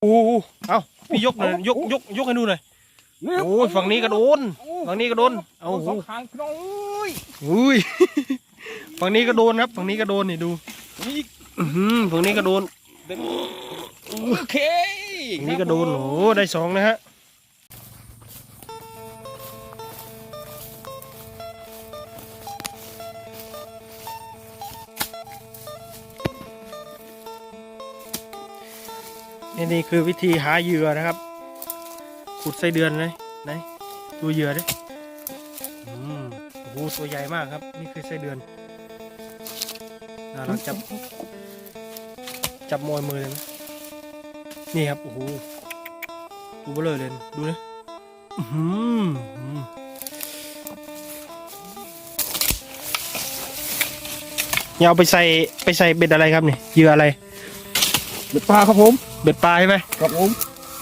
โอ้โหเอาพี่ยกหน่อยยกยกยกให้ดูหน่อยโอ้ยฝั่งนี้ก็โดนฝั่งนี้ก็โดนเอาสองข้างพี่น้องเอ้ยอุ้ยฝั่งนี้ก็โดนครับฝั่งนี้ก็โดนนี่ดูนี่อื้อหือฝั่งนี้ก็โดนโอเคฝั่งนี้ก็โดนโอ้โหได้สองนะฮะ นี่นี่คือวิธีหาเหยื่อนะครับ ขุดไส้เดือนเลยไหนดูเหยื่อดิอืมโอ้โหตัวใหญ่มากครับ นี่คือไส้เดือนน่ารักจับ จับมอยมือเลยนะนี่ครับโอ้โหดูเบลอเลยดูนะอื้อหืออื้อเนี่ยเอาไปใส่ไปใส่เบ็ดอะไรครับนี่เหยื่ออะไรเป็นปลาครับผม เบ็ดปลาใช่ไหมครับผม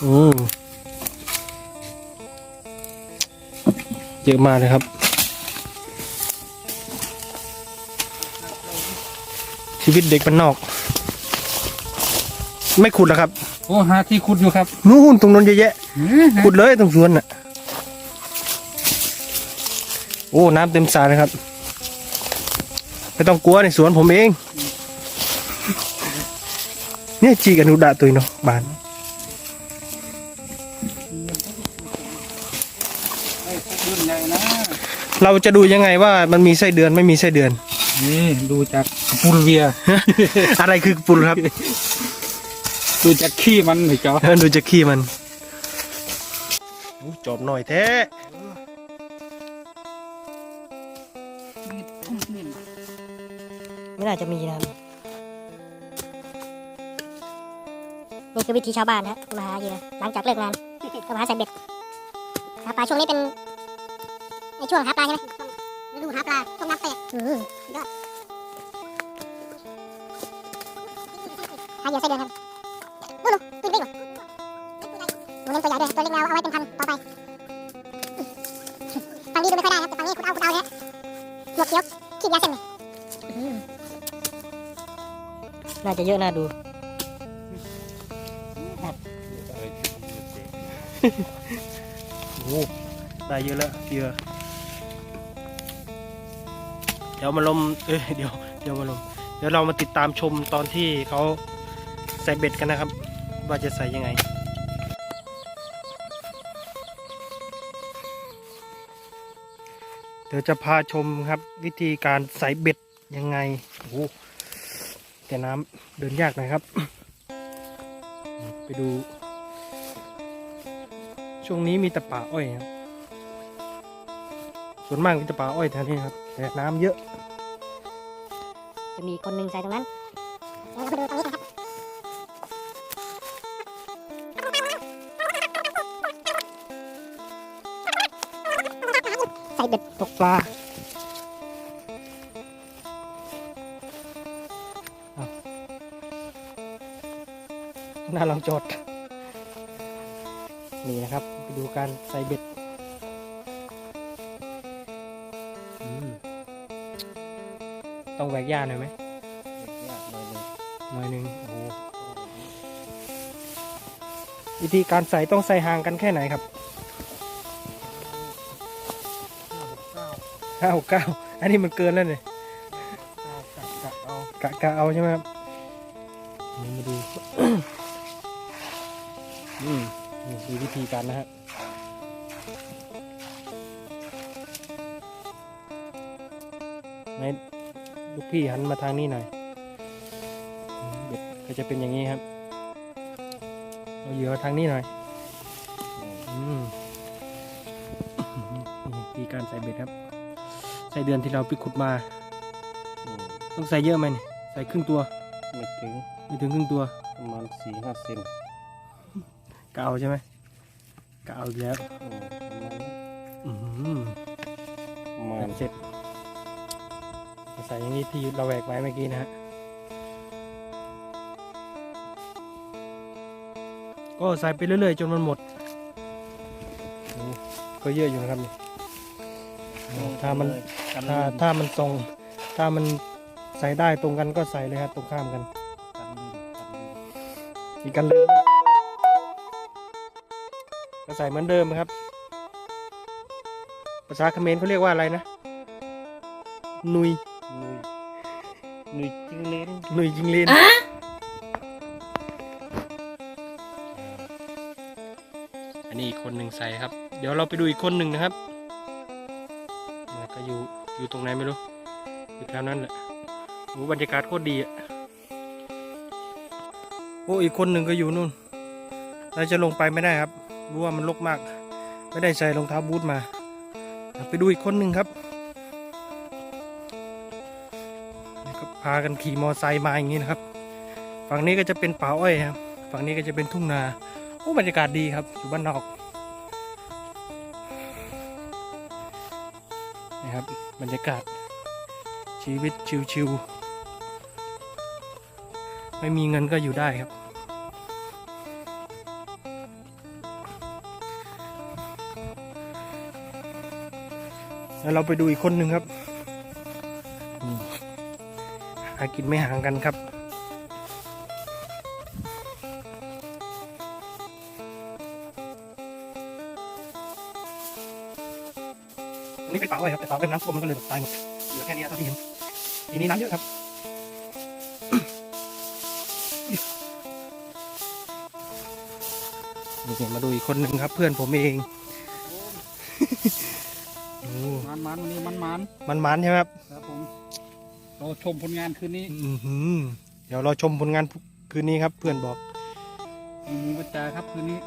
โอ้เยอะมากเลยครับ ชีวิตเด็กมันนอก ไม่ขุดแล้วครับ โอ้หาที่ขุดอยู่ครับนู่นตรงนั้นเยอะแยะขุดเลยตรงสวนน่ะ โอ้ น้ำเต็มสระเลยครับ ไม่ต้องกลัวในสวนผมเอง เนี่ยจีกันดูดาตัวเนาะบานไอ้เดือนใหญ่นะเราจะดูยังไงว่ามันมีไส้เดือนไม่มีไส้เดือน นี่ดูจากปูลเวีย อะไรคือปุลครับ ดูจากขี้มันหน่อยจ้าดูจากขี้มันโอ้จอบหน่อยแท้ไม่น่าจะมีนะครับ นี่คือวิธีชาวบ้านนะมาหาเหยื่อหลังจากเลิกงานก็มาหาใส่เบ็ดหาปลาช่วงนี้เป็นในช่วงหาปลาใช่ไหมฤดูหาปลาช่วงน้ำเตะอือสุดยอดหาเหยื่อใส่เดือนครับนู่นนู่นตัวเล็กหนูเล่นตัวใหญ่ด้วยตัวเล็กเราเอาไว้เป็นพันต่อไปฝั่งนี้ดูไม่ค่อยได้ครับแต่ฝั่งนี้คุณเอาคุณเอาเนี่ยหมวกเขียวขีดยาเส้นเลยน่าจะเยอะน่าดู โอ้ได้เยอะแล้วเยื่อเดี๋ยวมาลมเอ้ยเดี๋ยวเดี๋ยวมาลมเดี๋ยวเรามาติดตามชมตอนที่เขาใส่เบ็ดกันนะครับ ว่าจะใส่ยังไงเดี๋ยวจะพาชมครับ วิธีการใส่เบ็ดยังไงโอ้แต่น้ำเดินยากนะครับ ไปดู ช่วงนี้มีแต่ป่าอ้อยครับส่วนมากมีแต่ป่าอ้อยแถวนี้ครับแต่น้ำเยอะ จะมีคนหนึ่งใส่ตรงนั้นเดี๋ยวเราไปดูตรงนี้กันครับใส่เบ็ดตกปลาเอาน่าลองจอด การใส่เบ็ดต้องแหวกหญ้าหน่อยไหมหน่อยหนึ่งโอ้โหวิธีการใส่ต้องใส่ห่างกันแค่ไหนครับห้าหกเก้าอันนี้มันเกินแล้วเนี่ยเอากะกะเอาใช่ไหมครับนี่มาดู อืมนี่คือวิธีการนะฮะใพี่หันมาทางนี้หน่อยอืมเบ็ดก็จะเป็นอย่างนี้ครับเอาเหยื่อทางนี้หน่อยอืมนี่วิธีการใส่เบ็ดครับ ใส่เดือนที่เราไปขุดมา ต้องใส่เยอะไหมเนี่ยใส่ครึ่งตัว ไม่ถึงไม่ถึงครึ่งตัว ประมาณสี่ห้าเซนกเอาใช่ไหมกเอาอีกแล้วอืมประมาณอืมประ มาณเสร็จใส่อย่างนี้ที่เราแหวกไว้เมื่อกี้นะฮะก็ใส่ไปเรื่อยๆ จนมันหมดโอ้ก็เยอะอยู่นะครับนี่ถ้ามันกันถ้าถ้ามันตรงถ้ามันใส่ได้ตรงกันก็ใส่เลยครับตรงข้ามกันกันลื่นกันลื่นมีกันเลยด้วยใส่เหมือนเดิมครับ ภาษาเขมรเขาเรียกว่าอะไรนะ นุย หนุ่ยหนุ่ยจิงเลนนุยจิงเลนอันนี้อีกคนหนึ่งใส่ครับ เดี๋ยวเราไปดูอีกคนหนึ่งนะครับเนี่ยก็อยู่อยู่ตรงไหนไม่รู้อยู่แถวนั้นแหละโอ้บรรยากาศโคตรดีอะโอ้อีกคนหนึ่งก็อยู่นู่น เราจะลงไปไม่ได้ครับรู้ว่ามันรกมาก ไม่ได้ใส่รองเท้าบูทมา ไปดูอีกคนหนึ่งครับ พากันขี่มอไซค์มาอย่างนี้นะครับ ฝั่งนี้ก็จะเป็นป่าอ้อยครับ ฝั่งนี้ก็จะเป็นทุ่งนาโอ้บรรยากาศดีครับอยู่บ้านนอกนี่ครับบรรยากาศชีวิตชิวๆไม่มีเงินก็อยู่ได้ครับ แล้วเราไปดูอีกคนหนึ่งครับากินไม่ห่างกันครับนี่เป็นป่าอ้อยครับแต่ป่าอ้อยน้ำท่วมมันก็เลยแบบตายหมดเหลือแค่นี้เท่าที่เห็นทีนี้น้ำเยอะครับนี่มาดูอีกคนหนึ่งครับ เพื่อนผมเองโอ้มันมันวันนี้มันมันมันมันใช่ไหมครับครับผม เราชมผลงานคืนนี้อื้อหือเดี๋ยวเราชมผลงานคืนนี้ครับ เพื่อนบอกมีมูกระจาครับคืนนี้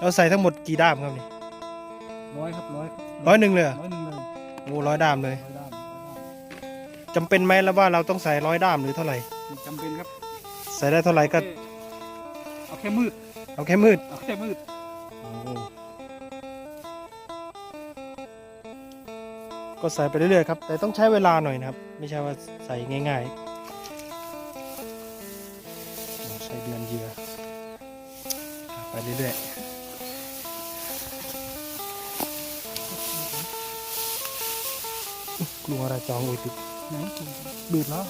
เราใส่ทั้งหมดกี่ด้ามครับนี่ร้อยครับร้อยร้อยหนึ่งเลยเหรอร้อยหนึ่งเลยโอ้ร้อยด้ามเลยร้อยด้ามร้อยด้ามจำเป็นไหมแล้วว่าเราต้องใส่ร้อยด้ามหรือเท่าไหร่จำเป็นครับใส่ได้เท่าไหร่ก็เอาแค่มืดเอาแค่มืด เอาแค่มืด ก็ใส่ไปเรื่อยๆครับ แต่ต้องใช้เวลาหน่อยนะครับ ไม่ใช่ว่าใส่ง่ายๆ ใช้เดือนเยือไปเรื่อยๆกลัวอะไรจองอุยติดไหนดูดแล้ว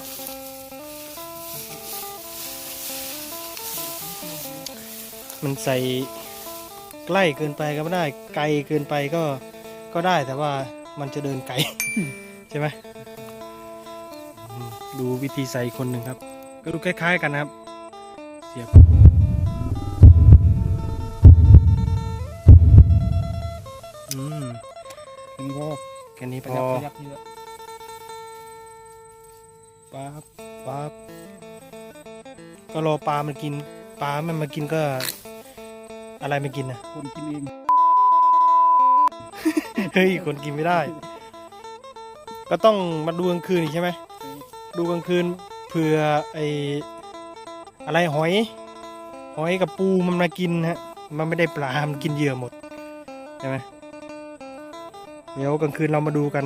มันใส่ใกล้เกินไปก็ไม่ได้ ไกลเกินไปก็ก็ได้แต่ว่า มันจะเดินไกลใช่ไหมอืมดูวิธีใส่อีกคนหนึ่งครับ ก็ดูคล้าย ๆ กันนะครับ เสียบอืมถึงพอแค่นี้ขพยับอขยับเยอะปั๊บปั๊บก็รอปลามันกิน ปลามันมากินก็ อะไรมากินนะคนกินเอง เฮ้ยคนกินไม่ได้ ก็ต้องมาดูกลางคืนอีกใช่ไหมดูกลางคืนเผื่อไออะไรหอย หอยกับปูมันมากินฮะ มันไม่ได้ปลา มันกินเหยื่อหมดใช่ไหมเดี๋ยวกลางคืนเรามาดูกัน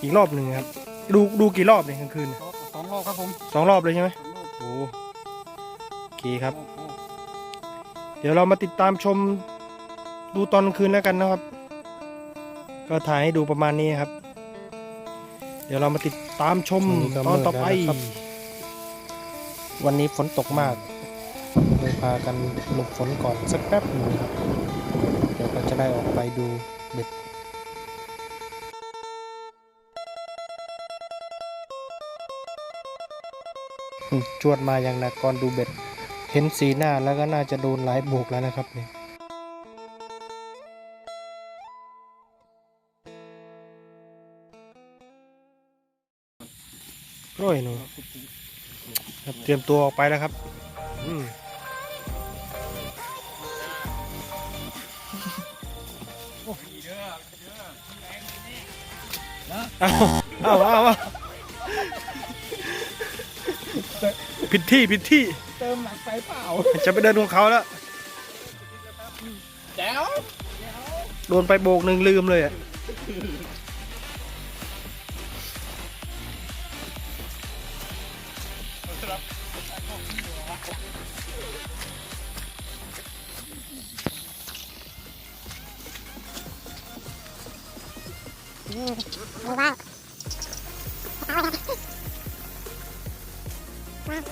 อีกรอบหนึ่งครับ ดูดูกี่รอบเนี่ยกลางคืนน่ะสองรอบครับผมสองรอบเลยใช่ไหมสองรอบโอ้โอเคครับโอ้โหเดี๋ยวเรามาติดตามชมดูตอนกลางคืนแล้วกันนะครับ ก็ถ่ายให้ดูประมาณนี้ครับ เดี๋ยวเรามาติดตามชมตอนต่อไป วันนี้ฝนตกมากเลยพากันหลบฝนก่อนสักแป๊บหนึ่งครับ เดี๋ยวก็จะได้ออกไปดูเบ็ดอืมจวดมาอย่างหนักก่อนดูเบ็ด เห็นสีหน้าแล้วก็น่าจะโดนหลายโบกแล้วนะครับเนี่ย ยหนูครับเตรียมตัวออกไปแล้วครับ อืมเอาเอาเอาเอาผิดที่ผิดที่ เติมหนักไปเปล่า จะไปเดินของเขาแล้วแจ๋วโดนไปโบกหนึ่งลืมเลยอะ 嗯我忘了打扰他了嗯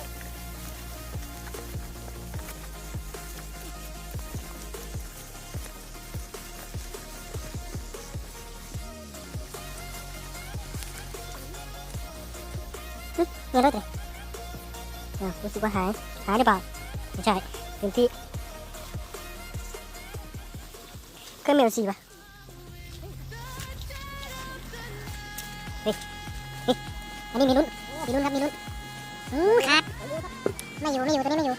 对对我喜欢海海里吧你在有机哥没有自吧？ อันนี้มีลุ้นมีลุ้นครับมีลุ้นอืมขาดไม่อยู่ไม่อยู่ตัวนี้ไม่อยู่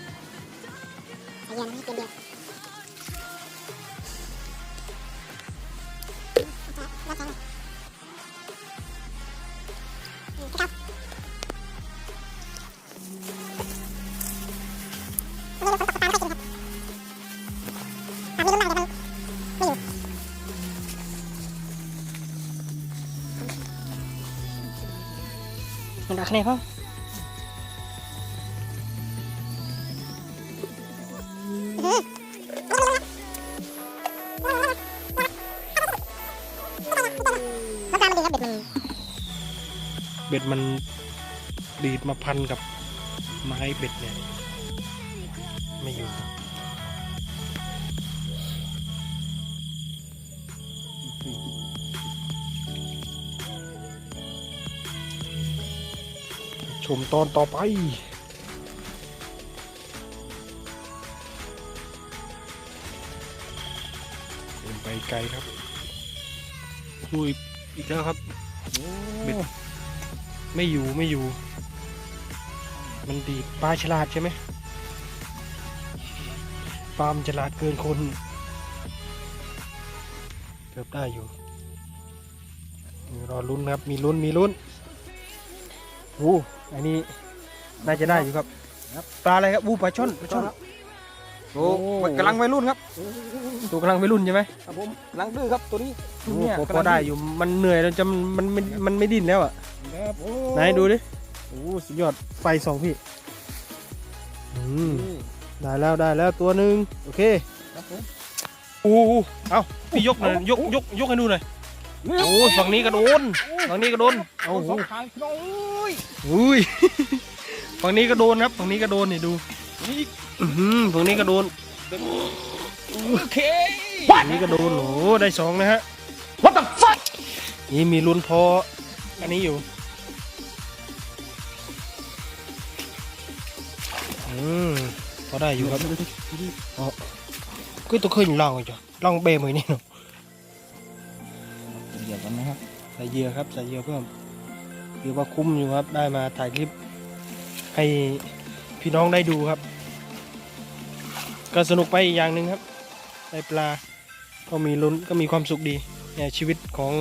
ใจเย็นให้เกมเดียว มันดอกคะแนนพ่อแล้วการมันดีครับเบ็ดมันเบ็ดมันดีดมาพันกับไม้เบ็ดเนี่ย ชมตอนต่อไปเดินไปไกลครับคุยอีกแล้วครับเบ็ดไม่อยู่ไม่อยู่ มันดีดปลาฉลาดใช่ไหมปลามนฉลาดเกินคนเกือบได้อยู่รอลุ้นครับ มีลุ้นมีลุ้นโอ้ อันนี้น่าจะได้อยู่ครับ ปลาอะไรครับวูปลาช่อนปลาช่อนโอ้กำลังวัยรุ่นครับ ตัวกำลังไปรุ่นใช่ไหมครับผมกำลังดื้อครับตัวนี้โอ้เนี่ยพอพอได้อยู่ มันเหนื่อยแล้วจะมันมันมันมันไม่ดิ้นแล้วอะครับโอ้ไหนดูดิ โอ้สุดยอด ไฟสองพี่ อืมนี่ได้แล้วได้แล้วตัวหนึ่งโอเคครับผมโอ้โหเอาพี่ยกหน่อยยกยกยกให้ดูหน่อยโอ้ยฝั่งนี้กระโดนฝั่งนี้กระโดนโอ้เอาโหส องทางพี่น้องเอ้ยอุ้ยฝั่งนี้กระโดนครับฝั่งนี้กระโดนนี่ดูนี่อื้อหือฝั่งนี้กระโดนโอเคฝั่งนี้กระโดนโอ้โหได้สองนะฮะ What the fuck นี่มีลุ้นพออันนี้อยู่อืมพอได้อยู่ครับอ๋อก็ตัวเคยลองจ้ะลองเบมือนี่เนาะเดี๋ยวกันนะครับใส่เหยื่อครับใส่เหยื่อเพิ่ม ถือว่าคุ้มอยู่ครับ ได้มาถ่ายคลิป ให้พี่น้องได้ดูครับ ก็สนุกไปอีกอย่างหนึ่งครับ ได้ปลาก็มีลุ้นก็มีความสุขดีเนี่ยชีวิตของ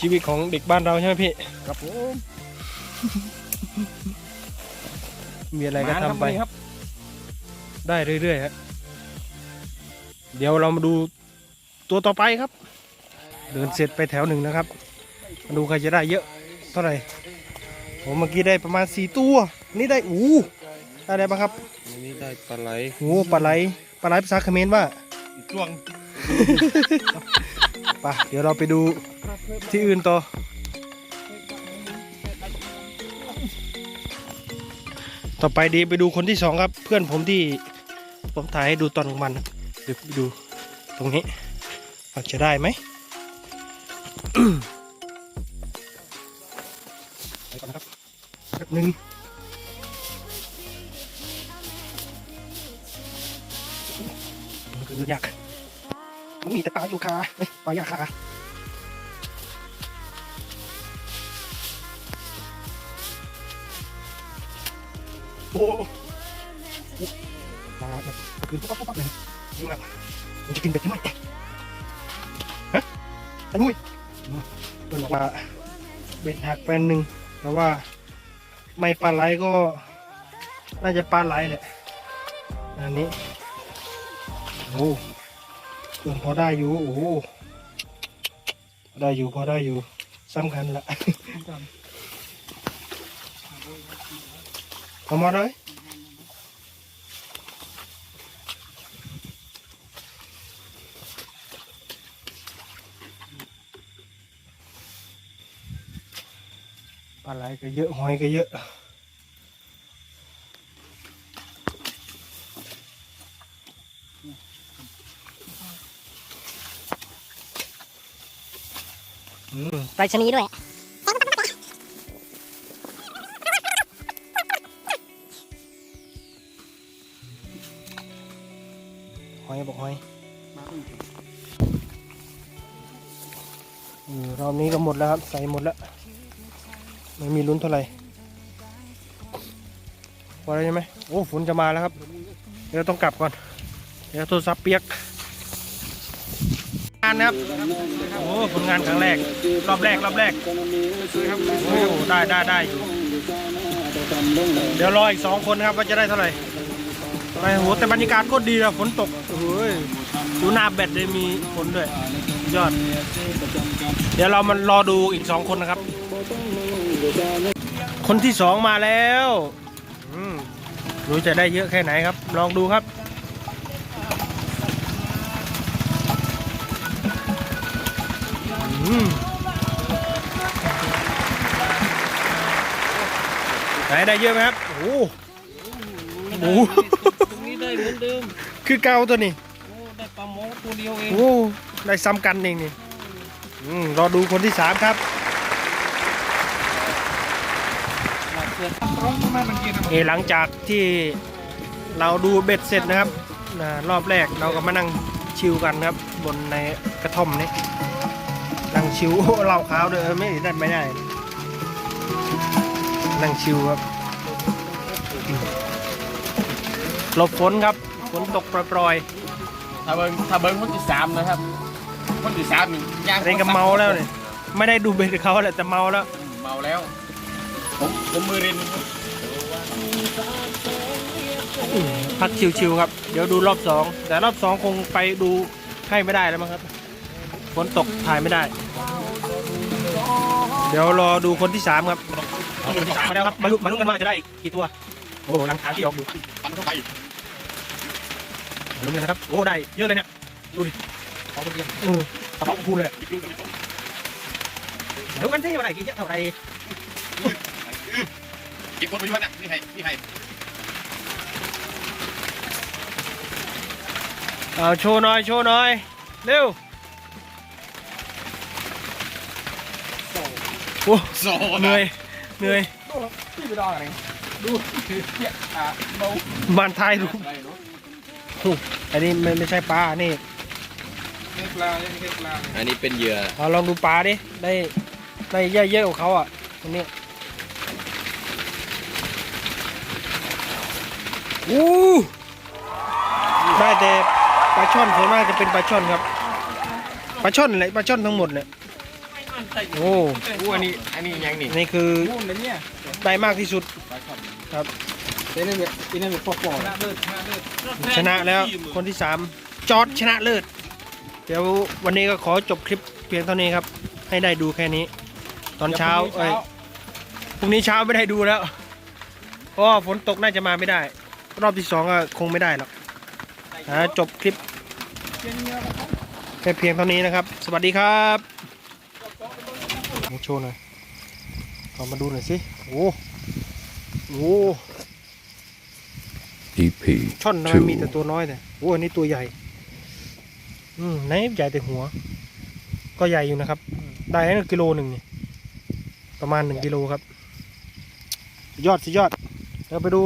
ชีวิตของเด็กบ้านเราใช่ไหมพี่ครับผมมีอะไรก็มาทำครับไปนี่ครับ ได้เรื่อยๆครับเดี๋ยวเรามาดูตัวต่อไปครับ เดินเสร็จไปแถวหนึ่งนะครับมา ดูใครจะได้เยอะเท่าไหร่ผมเมื่อกี้ได้ประมาณสี่ตัว นี่ได้อู้ได้อะไรบ้างครับวันนี้ได้ปลาไหลโอ้ปลาไหลปลาไหลภาษาเขมรว่าจ้วงไปเดี๋ยวเราไปดูที่อื่นต่อ ต่อไปดีไปดูคนที่สองครับ เพื่อนผมที่ผมถ่ายให้ดูตอนกลางวันนะเดี๋ยวไปดูตรงนี้ว่าจะได้ไหม หนึงมันคือยากมันมีแต่ปลาอยู่คาเอ้ยปลาอยาคาโอ้ปลาแบบคือปุ๊บปั๊บปุ๊บเลยดูแบบมันจะกินเบ็ดไหมฮะไอ้นุ้ยเพื่ออกว่าเบ็ดหักแปนหนึ่งแต่ว่า ไม่ปลาไหลก็ น่าจะปลาไหลแหละอันนี้โอ้เพื่อนพอได้อยู่โอ้โหพอได้อยู่พอได้อยู่สำคัญละ เอามาเลย ปลาไหลก็เยอะหอยก็เยอะไปชนีด้วยหอยบอกหอยรอบนี้ก็หมดแล้วครับ ใส่หมดแล้ว ไม่มีลุ้นเท่าไหร่พอแล้วใช่ไหมโอ้ฝนจะมาแล้วครับ เดี๋ยวต้องกลับก่อน เดี๋ยวโทรศัพท์เปียกงานนะครับโอ้ผลงานครั้งแรก รอบแรกรอบแรกโอ้ได้ได้ได้อยู่เดี๋ยวรออีกสองคนครับว่าจะได้เท่าไหร่ไปโหแต่บรรยากาศก็ดีนะฝนตกโอ้โหดูหน้าแบตเลยมีฝนด้วยยอด เดี๋ยวเรามันรอดูอีกสองคนนะครับ คนที่สองมาแล้วอืมรู้จะได้เยอะแค่ไหนครับ ลองดูครับอืมไหนได้เยอะไหมครับโอ้โหโอ้โหตรงนี้ได้เหมือนเดิม คือเกาตัวนี้ โอ้ ได้ปลาหมอตัวเดียวเอง โอ้ ได้ซ้ำกันเองนี่อืมรอดูคนที่สามครับ ร้องทำไมมั นกินเอหลังจากที่เราดูเบ็ดเสร็จนะครับนะรอบแรกเราก็มานั่งชิลกันครับ บนในกระท่อมนี้นั่งชิลโอ้เหล่าขาวเด้อไม่ได้ไม่ได้นั่งชิลครับหลบฝนครับฝนตกปล่อยถ้าเบิ้งถ้าเบิ้งคนที่สามนะครับคนที่สามนี่ย่างๆเรนก็เมาแล้วเนี่ยไม่ได้ดูเบ็ดกับเขาแหละแต่เมาแล้วเมาแล้ว ผมผมมือเรินพักชิวๆครับ เดี๋ยวดูรอบสองแต่รอบสองคงไปดูให้ไม่ได้แล้วมั้งครับฝนตกถ่ายไม่ได้ เดี๋ยวรอดูคนที่สามครับคนที่สามมาแล้วครับมาลุ้นมาลุ้นกันว่าจะได้กี่ตัว โอ้โหหลังขาที่ออกอยู่ปันเข้าไปลุ้นกันนะครับ โอ้ได้เยอะเลยเนี่ยดูดิขอคนเดียวอืมกระเพาะพูนเลยเดี๋ยวกันที่ว่าได้กี่เยอะเท่าไหร่ กินคนไปด้วยนะนี่ให้นี่ให้เอาโชว์หน่อยโชว์หน่อย เร็วโอ้โซ่เหนื่อยเหนื่อยที่ไปดองอะไรดูคือเพี้ยอะเบาบานท้ายรูปอะไรเนาะอันนี้ไม่ไม่ใช่ปลาอันนี่เฮ็ดปลาเฮ็ดปลาอันนี้เป็นเหยื่อเอาลองดูปลาดิได้ได้เยอะเยอะกว่าเขาอะตรงนี้ อู้ได้แต่ปลาช่อนส่วนมากจะเป็นปลาช่อนครับปลาช่อนเลยปลาช่อนทั้งหมดเลยโอ้อู้อันนี้อันนี้ยังนี่นี่คือนู่นเลยเนี่ยได้มากที่สุดครับเต้นเนี่ยเต้นเนี่ยปอกปอกนะเลิศนะเลิศชนะแล้วคนที่สามจอร์ดชนะเลิศเดี๋ยววันนี้ก็ขอจบคลิปเพียงเท่านี้ครับ ให้ได้ดูแค่นี้ ตอนเช้าเอ้ยพรุ่งนี้เช้าไม่ได้ดูแล้วเพราะว่าฝนตกน่าจะมาไม่ได้ รอบที่สองก็คงไม่ได้หรอกนะจบคลิปแค่เพียงเท่านี้นะครับ สวัสดีครับมาโชว์หน่อยเอามาดูหน่อยสิโอ้โห EP ช่อนทำไมมีแต่ตัวน้อยแต่โอ้อันนี้ตัวใหญ่ อืมไหนใหญ่แต่หัว ก็ใหญ่อยู่นะครับ ได้นั่นกิโลหนึ่งนี่ประมาณหนึ่งกิโลครับ ยอดสิยอดเราไปดู